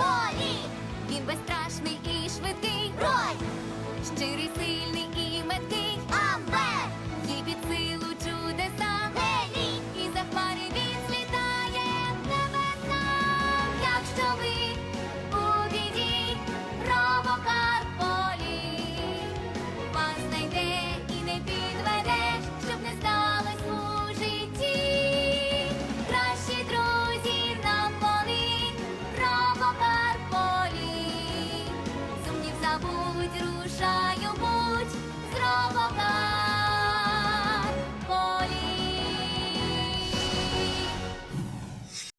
Полі! Він безстрашний і швидкий. Рой! Щирий, сильний і меткий. Будь рушать.